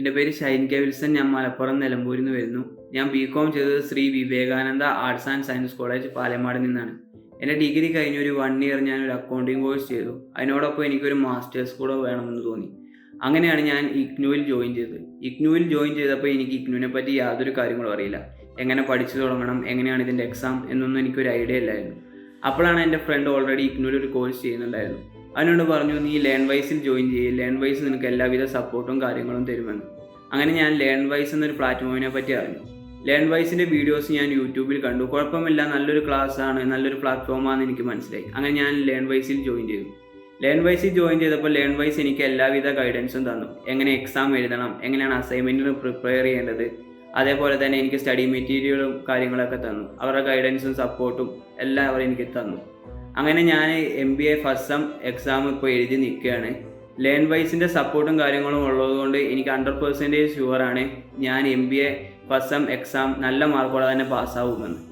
എന്റെ പേര് Shine K Wilson ഞാൻ മലപ്പുറം നിലമ്പൂരിൽ നിന്ന് വരുന്നു. ഞാൻ ബി കോം ചെയ്തത് Shri Vivekananda arts and science college Palakkad നിന്നാണ്. എന്റെ ഡിഗ്രി കഴിഞ്ഞ ഒരു വൺ ഇയർ ഞാൻ ഒരു അക്കൗണ്ടിങ് കോഴ്സ് ചെയ്തു. അതിനോടൊപ്പം എനിക്കൊരു മാസ്റ്റേഴ്സ് കൂടെ വേണമെന്ന് തോന്നി. അങ്ങനെയാണ് ഞാൻ ഇഗ്നുവിൽ ജോയിൻ ചെയ്തത്. ഇഗ്നുവിൽ ജോയിൻ ചെയ്തപ്പോൾ എനിക്ക് ഇഗ്നുവിനെ പറ്റി യാതൊരു കാര്യങ്ങളും അറിയില്ല. എങ്ങനെ പഠിച്ചു തുടങ്ങണം എങ്ങനെയാണ് ഇതിന്റെ എക്സാം എന്നൊന്നും എനിക്കൊരു ഐഡിയ ഇല്ലായിരുന്നു. അപ്പോഴാണ് എന്റെ ഫ്രണ്ട് ഓൾറെഡി ഇഗ്നുവിൽ ഒരു കോഴ്സ് ചെയ്യുന്നുണ്ടായിരുന്നു. അവനോട് പറഞ്ഞു നീ ലേൺ വൈസിൽ ജോയിൻ ചെയ്യ്. ലേൺ വൈസ് നിനക്ക് എല്ലാവിധ സപ്പോർട്ടും കാര്യങ്ങളും തരുമെന്ന്. അങ്ങനെ ഞാൻ ലേൺ വൈസ് എന്നൊരു പ്ലാറ്റ്ഫോമിനെ പറ്റി അറിഞ്ഞു. ലേൺ വൈസിന്റെ വീഡിയോസ് ഞാൻ യൂട്യൂബിൽ കണ്ടു. കുഴപ്പമില്ല നല്ലൊരു ക്ലാസ് ആണ് നല്ലൊരു പ്ലാറ്റ്ഫോമാണെന്ന് എനിക്ക് മനസ്സിലായി. അങ്ങനെ ഞാൻ ലേൺ വൈസിൽ ജോയിൻ ചെയ്തു. ലേൺ വൈസിൽ ജോയിൻ ചെയ്തപ്പോൾ ലേൺ വൈസ് എനിക്ക് എല്ലാവിധ ഗൈഡൻസും തന്നു. എങ്ങനെ എക്സാം എഴുതണം എങ്ങനെയാണ് അസൈൻമെന്റിന് പ്രിപ്പയർ ചെയ്യേണ്ടത് അതേപോലെ തന്നെ എനിക്ക് സ്റ്റഡി മെറ്റീരിയലും കാര്യങ്ങളൊക്കെ തന്നു. അവരുടെ ഗൈഡൻസും സപ്പോർട്ടും എല്ലാം അവർ എനിക്ക് തന്നു. അങ്ങനെ ഞാൻ M B A first sem exam ഇപ്പോൾ എഴുതി നിൽക്കുകയാണ് ലേൺ വൈസിന്റെ സപ്പോർട്ടും കാര്യങ്ങളും ഉള്ളതുകൊണ്ട് എനിക്ക് ഹൺഡ്രഡ് പെർസെന്റേജ് ഷുവറാണ് ഞാൻ M B A first sem exam നല്ല മാർക്കോടെ തന്നെ പാസ്സാവുമെന്ന്